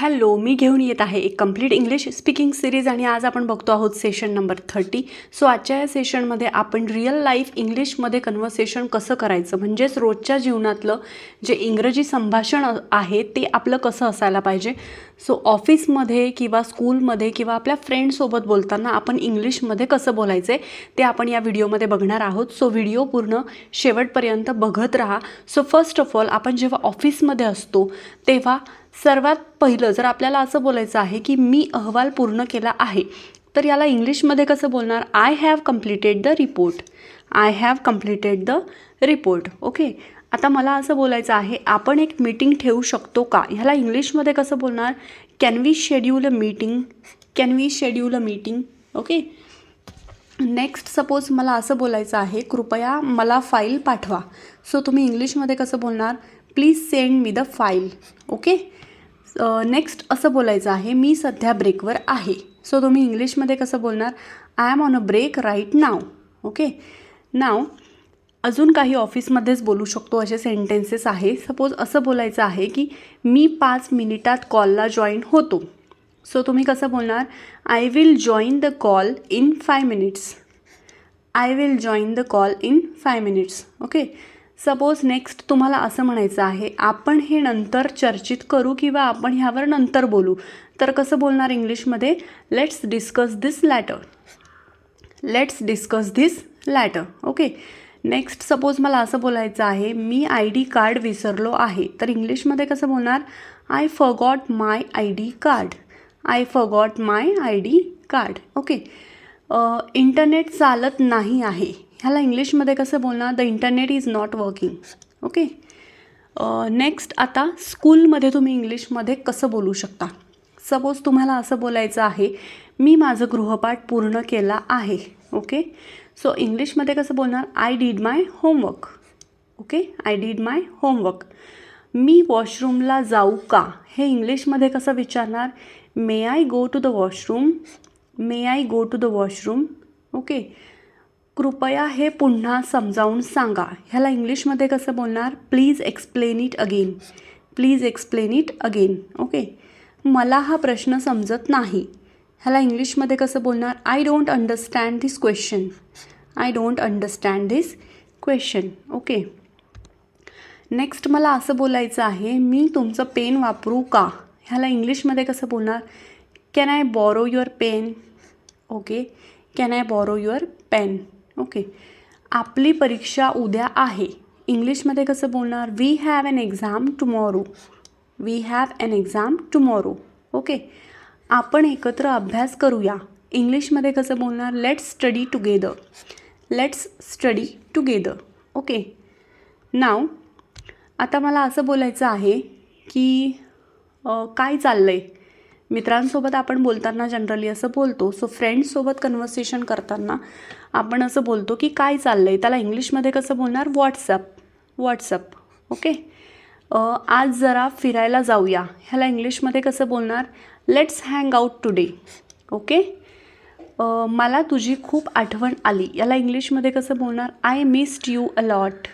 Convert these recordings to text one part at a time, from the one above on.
Hello मी घेऊन येत आहे एक कंप्लीट इंग्लिश स्पीकिंग सिरीज आणि आज आपण बघतो आहोत सेशन नंबर थर्टी सो आजच्या या सेशनमध्ये आपण रिअल लाईफ इंग्लिशमध्ये कन्व्हर्सेशन कसं करायचं? म्हणजेच रोजच्या जीवनातलं जे इंग्रजी संभाषण आहे ते आपलं कसं असायला पाहिजे? सो ऑफिसमध्ये किंवा स्कूलमध्ये किंवा आपल्या फ्रेंडसोबत बोलताना आपण इंग्लिशमध्ये कसं बोलायचं आहे ते आपण या व्हिडिओमध्ये बघणार आहोत. सो व्हिडिओ पूर्ण शेवटपर्यंत बघत राहा. सो फर्स्ट ऑफ ऑल आपण जेव्हा ऑफिसमध्ये असतो तेव्हा सर्वात पहिलं जर आपल्याला असं बोलायचं आहे की मी अहवाल पूर्ण केला आहे तर याला इंग्लिशमध्ये कसं बोलणार? I have completed the report I have completed the report okay आता मला असं बोलायचं आहे आपण एक मीटिंग ठेवू शकतो का? ह्याला इंग्लिशमध्ये कसं बोलणार? Can we schedule a meeting can we schedule a meeting okay next suppose मला असं बोलायचं आहे कृपया मला फाईल पाठवा. सो तुम्ही इंग्लिशमध्ये कसं बोलणार? Please send me the file okay next असं बोलायचं आहे मी सध्या ब्रेकवर आहे. सो तुम्ही इंग्लिशमध्ये कसं बोलणार? I am on a break right now okay now अजून काही ऑफिसमध्येच बोलू शकतो असे सेंटेन्सेस आहे. सपोज असं बोलायचं आहे की मी पाच मिनिटात कॉलला जॉईन होतो. सो तुम्ही कसं बोलणार? I will join the call in five minutes I will join the call in five minutes okay suppose next तुम्हाला असं म्हणायचं आहे आपण हे नंतर चर्चित करू किंवा आपण ह्यावर नंतर बोलू? तर कसं बोलणार इंग्लिशमध्ये? Let's discuss this later let's discuss this later okay next suppose मला असं बोलायचं आहे मी आय डी कार्ड विसरलो आहे. तर इंग्लिशमध्ये कसं बोलणार? I forgot my I D card I forgot my I D card okay internet चालत नाही आहे. ह्याला इंग्लिशमध्ये कसं बोलणार? The internet is not working okay next आता स्कूलमध्ये तुम्ही इंग्लिशमध्ये कसं बोलू शकता? सपोज तुम्हाला असं बोलायचं आहे मी माझं गृहपाठ पूर्ण केला आहे. ओके सो इंग्लिशमध्ये कसं बोलणार? I did my homework okay I did my homework मी वॉशरूमला जाऊ का? हे इंग्लिशमध्ये कसं विचारणार? May I go to the washroom may I go to the washroom okay कृपया हे पुन्हा समजावून सांगा. ह्याला इंग्लिशमध्ये कसं बोलणार? Please explain it again please explain it again okay मला हा प्रश्न समजत नाही. ह्याला इंग्लिशमध्ये कसं बोलणार? I don't understand this question I don't understand this question okay next मला असं बोलायचं आहे मी तुमचं पेन वापरू का? ह्याला इंग्लिशमध्ये कसं बोलणार? Can I borrow your pen okay can I borrow your pen okay. आपली परीक्षा उद्या आहे. इंग्लिशमध्ये कसं बोलणार? We have an exam tomorrow we have an exam tomorrow okay. आपण एकत्र अभ्यास करूया. इंग्लिशमध्ये कसं बोलणार? Let's study together let's study together okay. Now आता मला असं बोलायचं आहे की काय चाललं आहे मित्रांसोबत आपण बोलताना जनरली असं बोलतो. सो फ्रेंड्ससोबत कन्व्हर्सेशन करताना आपण असं बोलतो की काय चाललं आहे त्याला इंग्लिशमध्ये कसं बोलणार? व्हॉट्सअप व्हॉट्सअप ओके आज जरा फिरायला जाऊया. ह्याला इंग्लिशमध्ये कसं बोलणार? Let's hang out today okay मला तुझी खूप आठवण आली. याला इंग्लिशमध्ये कसं बोलणार? I missed you a lot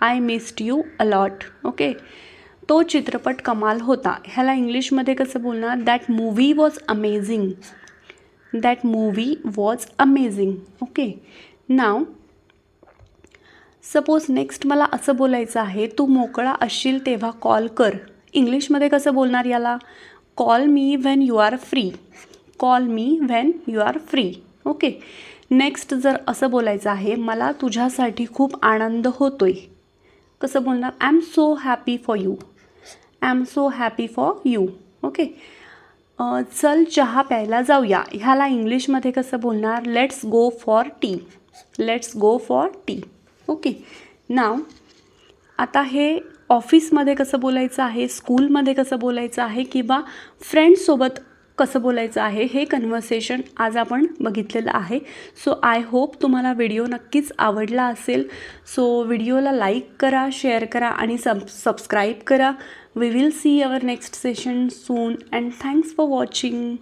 I missed you a lot okay तो चित्रपट कमाल होता. ह्याला इंग्लिशमध्ये कसं बोलणार? That movie was amazing that movie was amazing okay now suppose next मला असं बोलायचं आहे तू मोकळा असशील तेव्हा कॉल कर. इंग्लिशमध्ये कसं बोलणार याला? Call me when you are free call me when you are free okay next जर असं बोलायचं आहे मला तुझ्यासाठी खूप आनंद होतोय. कसं बोलणार? I am so happy for you I am so happy for you okay चल चहा प्यायला जाऊया. ह्याला इंग्लिशमध्ये कसं बोलणार? Let's go for tea let's go for tea okay now आता हे ऑफिसमध्ये कसं बोलायचं आहे? स्कूलमध्ये कसं बोलायचं आहे? किंवा फ्रेंड्ससोबत कसं बोलायचं आहे हे कन्व्हर्सेशन आज आपण बघितलेलं आहे. सो आय होप तुम्हाला व्हिडिओ नक्कीच आवडला असेल. सो व्हिडिओला लाईक करा शेअर करा आणि सब सबस्क्राईब करा. We will see our next session soon and thanks for watching